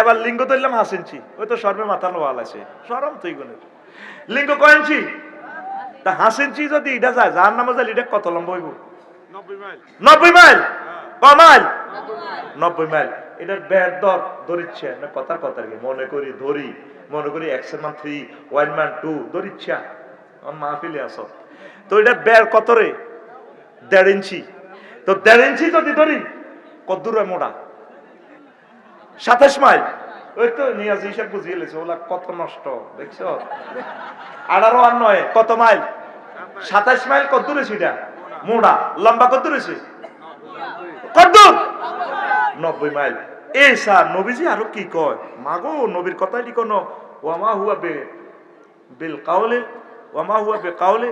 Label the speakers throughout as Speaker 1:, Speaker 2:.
Speaker 1: এবার লিঙ্গ ধরলাম হাফ ইঞ্চি। ওই তো সর্বে মাথা নোয়াল আছে। সরম তুই গুণের। লিঙ্গ কয় ইঞ্চি? তা হাফ ইঞ্চি যদি এটা যায় যার নামে যায় এটা কত লম্বা হইব? নব্বই মাইল। ক মাইল? নব্বই মাইল। এটার ব্যাট দর ধরিচ্ছে। না কথার কথা কি। মনে করি ধরি। মনে করি এক্স মান থ্রি ওয়ান মান টু ধরিচ্ছা। আমার মাহফিলে আসো তো এটা ব্যাট কত রে? দেড় ইঞ্চি। তো দেড় ইঞ্চি যদি ধরি কত দূর হয় মোটা সাতাশ মাইল। ওই তো নিয়াজ হিসাব বুঝিয়ে লেছে ওলা কত নষ্ট দেখছ? আঠারো আর নয় কত মাইল? সাতাশ মাইল কত দূরে সেটা মোড়া লম্বা কত দূরে সে কত দূর? নব্বই মাইল। এই স্যার নবীজি আরও কি কয়? মাগো নবীর কথাই কি কোনো। ওয়ামা হুয়া বে বিল কাউলে ওয়ামা হুয়া বে কাউলে।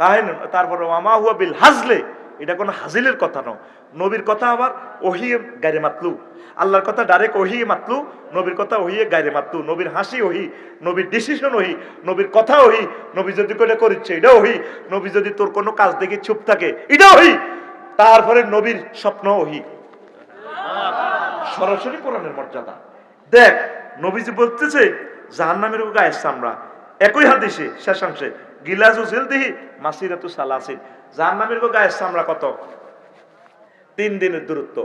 Speaker 1: কাহিন তারপরে ওয়ামা হুয়া বিল হাজলে। এটা কোনো হাজিলের কথা নয়। নবীর কথা আবার ওহিয়ে গায়ে মাতলু। আল্লাহর কথা ডাইরেক্ট ওহিয়ে মাতলু, নবীর কথা ওহিয়ে গায়ে মাতলু। নবীর হাসি ওহি, নবীর ডিসিশন ওহি, নবীর কথা ওহি, নবী যদি কোটা করিচ্ছে এটা ওহি, নবী যদি তোর কোনো কাজ দেখে চুপ থাকে এটা ওহি। তারপরে নবীর স্বপ্ন ওহি। সরাসরি কোরআনের মর্যাদা। দেখ, নবীজি বলতেছে, জাহান্নামের গায়ের আমরা। একই হাদিসে শেষাংশে গিলাজু জিলদিহি মাসিরাতু সালাসিন। জাহান্নামের গায়ের চামড়া কত? তিন দিনের দূরত্ব।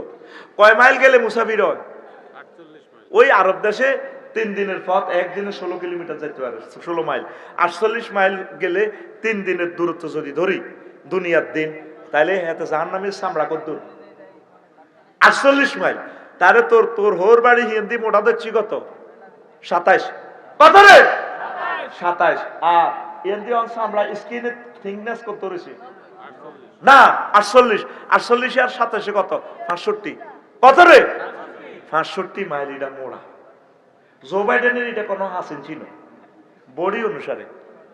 Speaker 1: কয় মাইল গেলে মুসাফির হয়? ওই আরব দেশে তিন দিনের পথ একদিনে ষোলো কিলোমিটার যেতে পারে, ষোলো মাইল। আটচল্লিশ মাইল গেলে তিন দিনের দূরত্ব যদি ধরি, দুনিয়ার দিন তাহলে এতে জাহান্নামের চামড়া কত দূর? আটচল্লিশ মাইল। তারে তোর তোর হোর বাড়ি হিন্দি মোটা দিচ্ছি কত? সাতাইশ। কত রে? সাতাইশ। আর হিন্দি অংশ আমরা স্কিনে থিকনেস কত রয়েছে না, আটচল্লিশ। আটচল্লিশ আর সাতাশে কত? পাঁচষট্টি। কত রে? পাঁচষট্টি মাইল এটা মোড়া। জো বাইডেনের এটা কোনো হাসিন ছিল বডি অনুসারে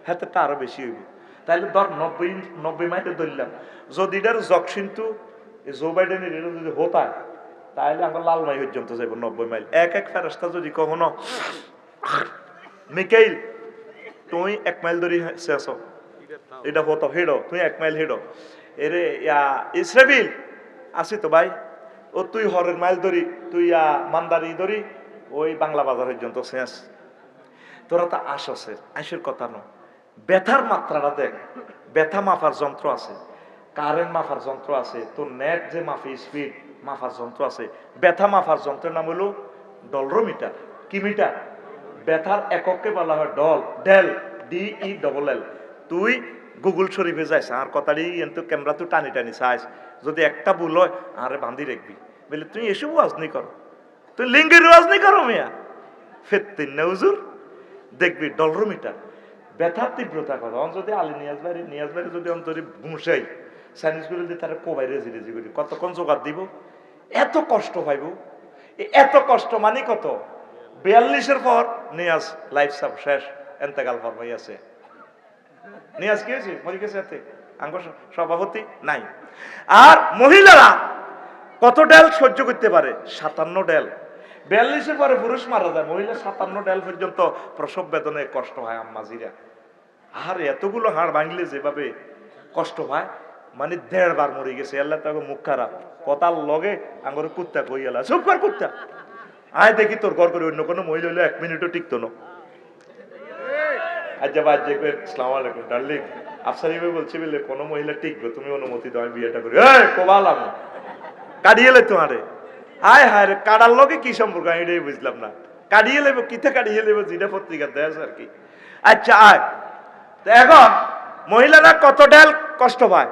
Speaker 1: হাতে তা আরও বেশি হইব। তাহলে ধর নব্বই নব্বই মাইলে ধরলাম। যদি এটার জকসিন্তু জো বাইডেনের এটা যদি হতা তাহলে আমরা লালমাই পর্যন্ত যাইব নব্বই মাইল। এক এক ফেরস্তা যদি কখনো মিকাইল তুই এক মাইল ধরি শেষ। এটা হতো হেডো, তুই এক মাইল হেডো। এরে, ইয়া ইসরাবিল আসি তো ভাই। ও তুই হরের মাইল ধরি, তুই, ইয়া, মান্দারি ধরি, ওই বাংলা বাজার পর্যন্ত শেষ তোরা তো আছে, আইসের কথা ন ব্যথার মাত্রাটা দেখ, ব্যথা মাফার যন্ত্র আছে, কারেন্ট মাফার যন্ত্র আছে, তোর নেট যে মাফি স্পিড মাফার যন্ত্র আছে, ব্যথা মাফার যন্ত্রের নাম হলো ডলরোমিটার কি মিটার ব্যথার এককে বলা হয় dol, del, D E double L তুই গুগল শরীফে যাইস, আর কথাটি কিন্তু ক্যামেরা তুই টানি টানি চাইস। যদি একটা ভুল হয়, আরে বান্ধি রাখবি। বলে, তুই এসব ওয়াজনি করো। তুই লিঙ্গের ওয়াজনি করো মিয়া। ফেত্তিন নেউজুর দেখবি ডলরোমিটার। ব্যথার তীব্রতা কথা অন যদি আলী নিয়াজ বাড়ি নিয়াজ যদি অন্তরে বুসাই সাইনিস করে দিয়ে তারা কোবাই রেজি রেজি করি। কতক্ষণ জোগাড় দিব? এত কষ্ট পাইব এত কষ্ট মানে কত? বিয়াল্লিশের পর নিয়াজ লাইফ সাব শেষ, এন্তেকাল ফরমাই আছে। নিয়াজ কি হয়েছে? মরি গেছে এতে। আঙ্গ সভাপতি নাই। আর মহিলারা কত ডেল সহ্য করতে পারে? সাতান্ন ডেল। বিয়াল্লিশের পরে পুরুষ মারা যায় মহিলা সাতান্ন ডেল পর্যন্ত প্রসব বেদনে কষ্ট হয় আম্মাজিরা। আর এতগুলো হাড় ভাঙলে যেভাবে কষ্ট হয় মানে দেড় বার মরে গেছে। আল্লাহ তাকে মুখ খারাপ। কথার লগে আঙ্গরে কুত্তা কই এলা চুপ কর কুত্তা। আয় দেখি তোর ঘর করে অন্য কোনো মহিলা হলে এক মিনিটও টিকতো না। আলাইকুম, ডার্লিং। বলছে, বলে কোনো মহিলা তুমি অনুমতি আমি বিয়েটা করি। এই কোবালাম কাটিয়ে তোমারে হায় হায় রে কি সম্পর্ক? আমি বুঝলাম না। কাটিয়ে কিতে কাটিয়ে পত্রিকা আর কি। আচ্ছা আয়। এখন, মহিলারা কত ডেল কষ্ট পায়?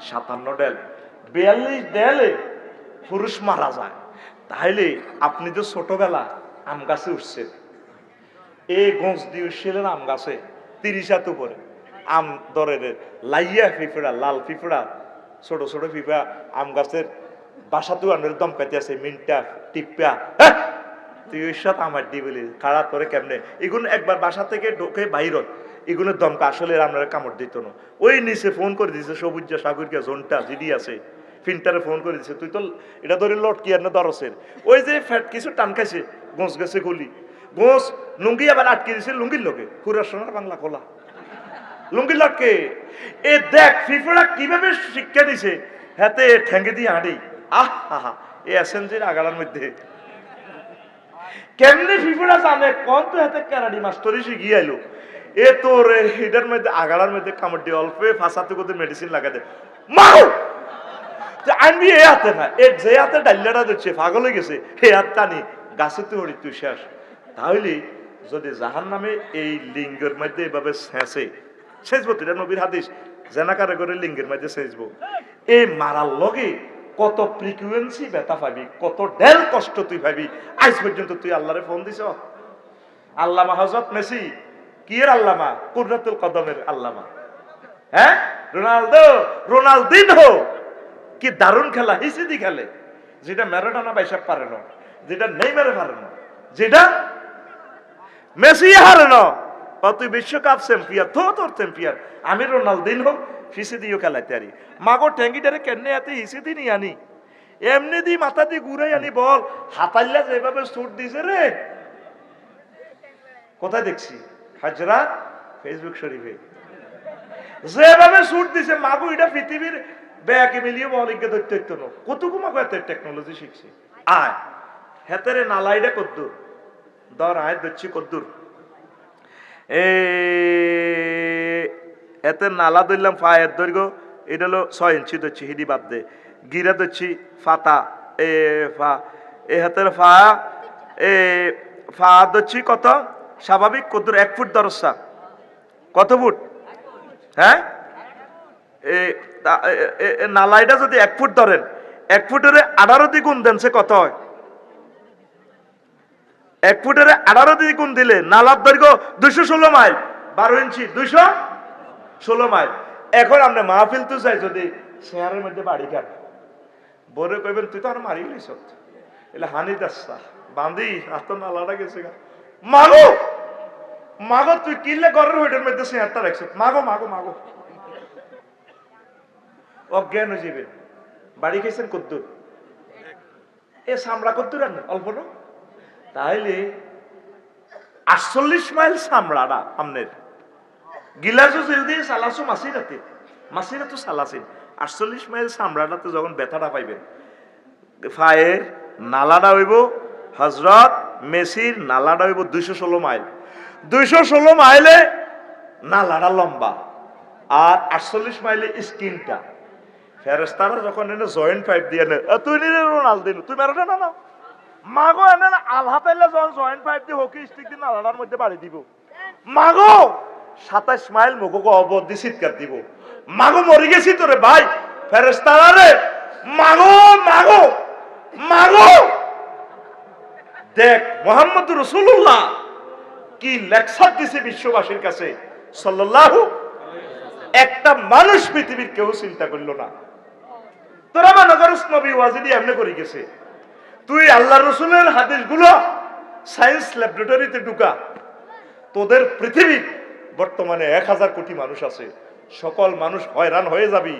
Speaker 1: সাতান্ন ডেল। বিয়াল্লিশ ডেলে পুরুষ মারা যায়। তাহলে আপনি তো ছোটবেলা আম গাছে উঠছেন এই গোঁস দিয়ে উঠছিলেন আম গাছে, তিরিশ হাত উপরে। আম দরের লাইয়া পিঁপড়া লাল পিঁপড়া ছোট ছোট পিঁপড়া আম গাছের বাসা তু আনের দমকাতে আছে, মিনটা টিপা হ্যাঁ! তুই ওই সাথে আমার দি বলি, খাড়া তোরে কেমনে? এগুলো একবার বাসা থেকে ঢোকে বাইর এগুলো দমকা আসলে আপনারা কামড় দিত না। ওই নিচে ফোন করে দিছে, সবুজ সাগরিকা, জোনটা, জিডি আছে। ফিন্টারে ফোন করে দিছে, তুই তো এটা ধরে লট কি আর না দরসের। ওই যে ফ্যাট কিছু টান খাইছে, গোঁস গেছে গলি। গোঁস লুঙ্গি আবার আটকে দিছে লুঙ্গির লোকে খুরার সোনার বাংলা খোলা লুঙ্গির লটকে এ দেখ ফিফড়া কীভাবে শিক্ষা দিছে? হাতে ঠেঙ্গে দিয়ে হাঁড়ি। আহ, হা এ এসএনজির আগাড়ার মধ্যে। কেমনে ফিফুরা জানে? কোন তো হাতে কারাডি মাস্টরি শিখি আইলো। এ তো রে এটার মধ্যে, আগাড়ার মধ্যে কামড় দিয়ে অল্পে ফাঁসাতে করতে মেডিসিন লাগাতে মাও আনবি এ হাতে না। এ যে হাতে ডাল্লাটা দিচ্ছে পাগল হয়ে গেছে হে হাত টানি, গাছে তো তুই শেষ তাহলে যদি জাহান নামে এই লিঙ্গের মধ্যে এভাবে শেষবো তুই এটা নবীর হাদিস, জেনাকারে করে লিঙ্গের মধ্যে শেষবো এই মারার লগে কত ফ্রিকুয়েন্সি ব্যথা পাবি, কত ডেল কষ্ট তুই পাবি, আজ পর্যন্ত তুই আল্লাহরে ফোন দিছ? আল্লামা হজরত মেসি কি এর আল্লামা? কুর্রাতুল কদমের আল্লামা। হ্যাঁ? রোনালদো রোনালদিনহো কি দারুণ খেলা, হিসিদি খেলে। যেটা ম্যারাডোনা বাইসাব পারে না, যেটা নেইমারে পারে না, যেটা মেসি হারে না। তুই বিশ্বকাপ চ্যাম্পিয়ন তো তোর চ্যাম্পিয়ন আমি রোনালদিন হোক ফিসে দিও খেলাইতে আরি। মাগো ট্যাঙ্গিটারে কেনে এতে হিসে দি নিয়ে আনি। এমনি দি মাথা দিয়ে ঘুরে আনি বল হাতাল্লা যেভাবে সুট দিছে রে। কোথায় দেখছি? হাজরা ফেসবুক শরীফে। যেভাবে সুট দিছে, মাগো এটা পৃথিবীর ব্যাকে মিলিয়ে বলিকে ধরতে হইতো না কতটুকু মাগো টেকনোলজি শিখছে? আয়, হেতারে নালাইটা কদ্দুর। দর আয় ধরছি কদ্দুর। এ এতে নালা ধরলাম ফায়ের দৈর্ঘ্য, এটা হলো ছয় ইঞ্চি ধরছি হিডি বাদ দে। গিরা ধরছি ফাতা, এ, ফা, এ হাতের ফা, এ, ফা ধরছি কত? স্বাভাবিক কদ্দুর, এক ফুট দরসা কত ফুট? হ্যাঁ? এ নালাইটা যদি এক ফুট ধরেন, এক ফুটের আঠারো দ্বিগুণ দেন, সে কত হয়? এক ফুটের আঠারো দ্বিগুণ দিলে নালার দৈর্ঘ্য দুইশো ষোলো মাইল। বারো ইঞ্চি, দুইশো ষোলো মাইল। এখন আমরা মাহফিল তো চাই যদি শেয়ারের মধ্যে বাড়ি খান। বরে কইবেন, তুই তো আর মারি লিস এলে হানি দাসা বান্ধি আর তো নালাটা গেছে মাগো মাগো, তুই কিনলে ঘরের হোটের মধ্যে শেয়ারটা রাখছ? মাগো মাগো মাগো। অজ্ঞান হয়ে বাড়ি খেয়েছেন কদ্দুর? এ সামড়া কদ্দুর আন, অল্প না? তাইলে আটচল্লিশ মাইল সামড়াটা আমনের। গিলাসও যদি সালাসো মাসিরাতে মাসিরাতো সালাসিন আটচল্লিশ মাইল সামড়াটাতে যখন ব্যথাটা পাইবেন, ফায়ের নালাটা হইব হজরত মেসির নালাটা হইব দুইশো ষোলো মাইল। দুইশো ষোলো মাইলে নালাটা লম্বা, আর আটচল্লিশ মাইলে স্কিনটা। ফেরেস্তারা যখন এনে জয়েন্ট পাইপ দিয়ে নে "এ, তুই নিলে রোনালদিন তুই মেরোটা না না? মাগো এনে আলহা পাইলে যখন জয়েন্ট পাইপ দিয়ে হকি স্টিক দিয়ে নালাটার মধ্যে বাড়ি দিব। মাগো সাতাশ মাইল মুখকে অবধি চিৎকার দিব। মাগো মরি গেছি তোরে ভাই। ফেরেস্তারা রে মাগো মাগো মাগো। দেখ মোহাম্মদ রসুল্লাহ কি লেকচার দিছে বিশ্ববাসীর কাছে। সাল্লাল্লাহু একটা মানুষ পৃথিবীর কেউ চিন্তা করল না। তোরা মনে করিস নবী ওয়াজিদি এমনি করে গেছে। তুই আল্লাহ রসুলের হাদিসগুলো সায়েন্স ল্যাবরেটরিতে ঢুকা। তোদের পৃথিবীর বর্তমানে এক হাজার কোটি মানুষ আছে। সকল মানুষ হয়রান হয়ে যাবি।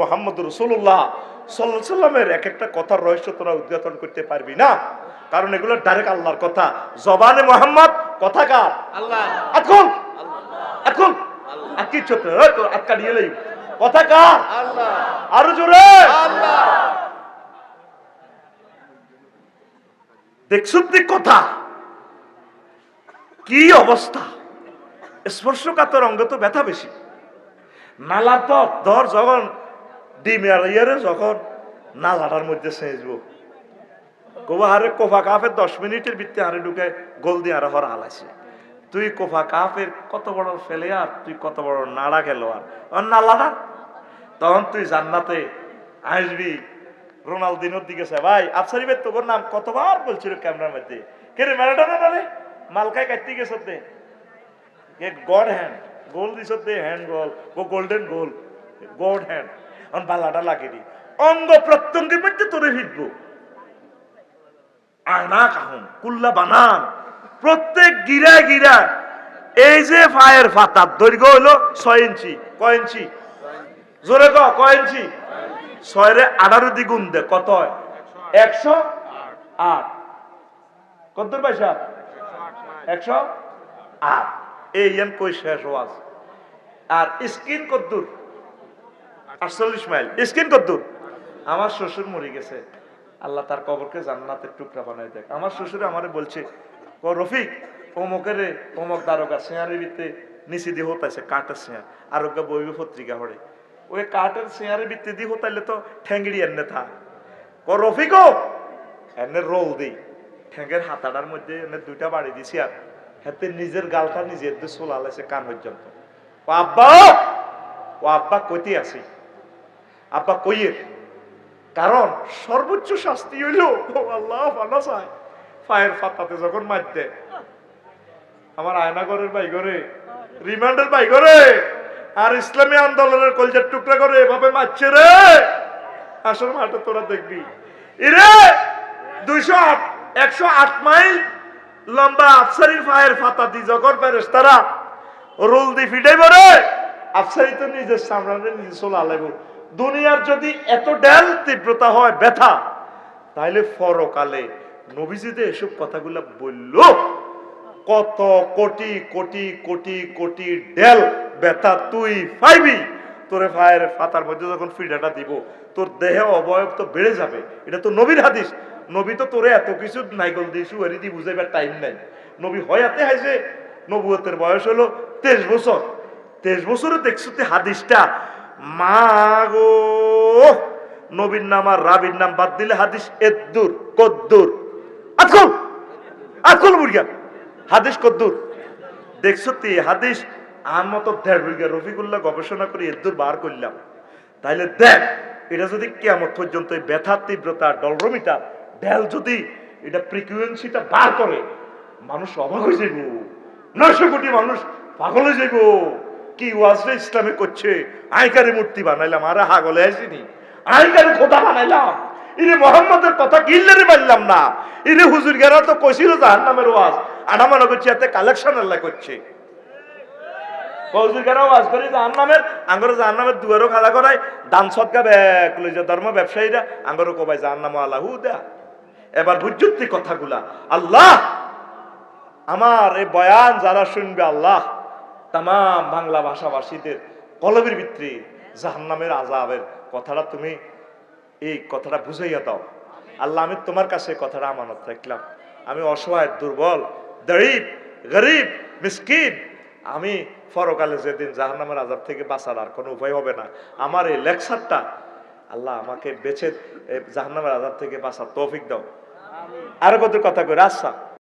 Speaker 1: মোহাম্মদ রসুল্লাহ সাল্লাহ সাল্লামের এক একটা কথার রহস্য তোরা উদ্ঘাটন করতে পারবি না। কারণ এগুলো ডাইরেক্ট আল্লাহর কথা। জবানে মোহাম্মদ কথা কার?
Speaker 2: আল্লাহ।
Speaker 1: এখন এখন এই তোর আটকা নিয়ে কথা কার? আরও জোরে। দেখছুন তুই কথা। কি অবস্থা? স্পর্শকাতর অঙ্গ তো ব্যথা বেশি। নালা তো ধর যখন ডিমের ইয়ারে যখন নালাটার মধ্যে সেঁচবো কোবা হারে কোফা কাফের দশ মিনিটের ভিত্তি হারে ঢুকে গোল দিয়ে আরে হর হালাইছে। তুই কোফা কাফের কত বড় ফেলে আর তুই কত বড় নাড়া খেলোয়াড়। আর নালাটা তখন তুই জান্নাতে আসবি। রোনালদিনোর দিকে ভাই, আফসারিবের তোর নাম কতবার বলছিল ক্যামেরার মধ্যে? কে রে, ম্যারাডোনা না রে? মালকায় কাটতে গেছ এ গড হ্যান্ড। গোল দিছ দে হ্যান্ড গোল। ও golden goal. God hand. On বালাটা লাগে দি। অঙ্গ প্রত্যঙ্গের মধ্যে তোরে হিটবো। আয়না কাহন, কুল্লা বানান। প্রত্যেক গিরা গিরা, এই যে ফায়ের ফাতার দৈর্ঘ্য হলো ছয় ইঞ্চি। কয় ইঞ্চি? জোরে কয় ইঞ্চি? ছয়রে আঠারো দ্বিগুণ দে, কত হয়? একশো আট। কত পয়সা একশো আট। এই এন কই শেষ ওয়াজ। আর স্কিন কদ্দুর, আটচল্লিশ মাইল। স্কিন কদ্দুর? আমার শ্বশুর মরে গেছে। আল্লাহ তার কবরকে জান্নাতের টুকরা বানাই দেয় আমার শ্বশুরে আমারে বলছে রফিক অমুকের অমুক দারোগা শেয়ারের ভিতরে নিচে দিয়ে হতাইছে, কাঠের শেয়ার আরোগ্য বইবে পত্রিকা হরে। ওই কাঠের শেয়ারের ভিতরে দিয়ে হতাইলে তো ঠ্যাঙ্গিড়ি এনে থা। ও রফিকও, এনে রোল দিই। ঠেঙ্গের হাতাটার মধ্যে এনে দুইটা বাড়ি দিছি আর হাতে নিজের গালটা নিজের দিয়ে সোলালেছে কান পর্যন্ত। ও আব্বা ও আব্বা কইতে আসি। আব্বা কইয়ের কারণ সর্বোচ্চ শাস্তি হইল আল্লাহ বানা চায় ফায়ের ফাতাতে যখন মারতে আমার আয়নাগরের বাই করে রিমান্ডের বাই করে আর ইসলামী আন্দোলনের কলজার টুকরা করে এভাবে মারছে রে। আসল মাঠে তোরা দেখবি। ইরে, দুইশো আট, একশো আট মাইল লম্বা আফসারির ফায়ের ফাতা দি যখন প্যারেস তারা রোল দি ফিটাই বরে আফসারি তো নিজের সামনে নিজে চলে আলাইব। দুনিয়ার যদি এত ডেল তীব্রতা হয়, ব্যথা, তাইলে ফরকালে নবীজিতে এসব কথাগুলো বলল, কত কোটি কোটি কোটি কোটি ডেল ব্যথা তুই পাইবি? তোরে ফায়ের ফাতার মধ্যে যখন ফিডাটা দিব, তোর দেহে অবয়ব তো বেড়ে যাবে। এটা তো নবীর হাদিস। নবী তো তোরে এত কিছু নাইকল দিয়ে সুয়ারি দিয়ে বুঝাইবার টাইম নাই। নবী হয় হয়াতে হাইছে, নবুয়তের বয়স হলো তেইশ বছর। তেইশ বছরে দেখছ তে হাদিসটা? মা গো! নবীর নাম আর রাবির নাম বাদ দিলে হাদিস এদ্দুর কদ্দুর আজকল আজকল মুরগা হাদিস কদ্দুর দেখছ তি, হাদিস আর মতো দেড় বিঘা রফিকুল্লাহ গবেষণা করে এদ্দুর বার করলাম। তাইলে দেখ, এটা যদি কেমন পর্যন্ত এই ব্যথার তীব্রতা, ডলরমিটা ডেল যদি এটা ফ্রিকুয়েন্সিটা বার করে, মানুষ অবাক হয়ে যাইব। নয়শো কোটি মানুষ পাগল হয়ে যাইব। কি ওয়াজরে ইসলামে করছে? আইকারে মূর্তি বানাইলাম, আরে হাগলে আসিনি। আইকারে খোদা বানাইলাম। ইরে মোহাম্মদের কথা কিল্লারে পারলাম না। ইরে হুজুর গেরা তো কইছিল জাহান নামের ওয়াজ। আনা মনে করছি কালেকশন আল্লাহ করছে। হুজুর গেরা ওয়াজ করে জাহান নামের আঙ্গর জাহান নামের দুয়ারও খালা করায় দান সৎকা ব্যাগ লইছে ধর্ম ব্যবসায়ীরা আঙ্গরও কবাই জাহান নাম আল্লাহু দেয়া। এবার বুঝুত্তি কথাগুলা। আল্লাহ! আমার এই বয়ান যারা শুনবে আল্লাহ তাম বাংলা ভাষাভাষীদের কলবের ভিত্তি জাহান্নামের আজাবের কথাটা তুমি এই কথাটা বুঝাইয়া দাও। আল্লাহ, আমি তোমার কাছে কথাটা আমানত রাখলাম। আমি অসহায়, দুর্বল, দরিব, গরিব, মিসকিন, আমি ফরকালে যেদিন জাহান্নামের আজাব থেকে বাঁচার আর কোনো উপায় হবে না। আমার এই লেকচারটা আল্লাহ আমাকে বেছে জাহান্নামের আজাব থেকে বাঁচার তৌফিক দাও। আরও কত কথা কই আচ্ছা